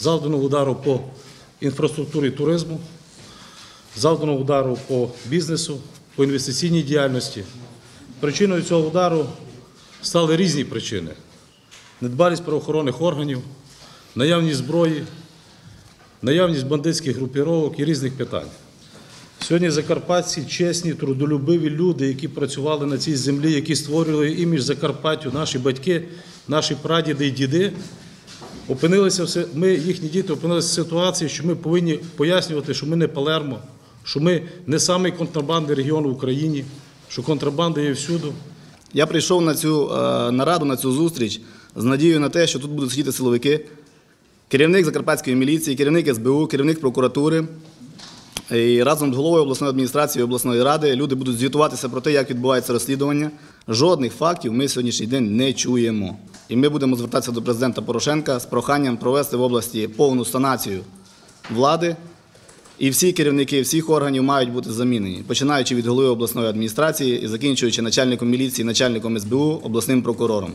завдано удару по інфраструктурі туризму, завдано удару по бізнесу, по інвестиційній діяльності. Причиною цього удару стали різні причини: недбалість правоохоронних органів, наявність зброї, наявність бандитських групіровок і різних питань. Сьогодні закарпатці чесні, трудолюбиві люди, які працювали на цій землі, які створювали імідж Закарпаттю, наші батьки, наші прадіди і діди, опинилися ми, їхні діти опинилися в ситуації, що ми повинні пояснювати, що ми не Палермо, що ми не самий контрабандний регіон в Україні, що контрабанда є всюди. Я прийшов на цю е, нараду, на цю зустріч з надією на те, що тут будуть сидіти силовики, керівник Закарпатської міліції, керівник СБУ, керівник прокуратури. І разом з головою обласної адміністрації обласної ради люди будуть звітуватися про те, як відбувається розслідування. Жодних фактів ми сьогоднішній день не чуємо. І ми будемо звертатися до президента Порошенка з проханням провести в області повну санацію влади. І всі керівники всіх органів мають бути замінені, починаючи від голови обласної адміністрації і закінчуючи начальником міліції, начальником СБУ, обласним прокурором.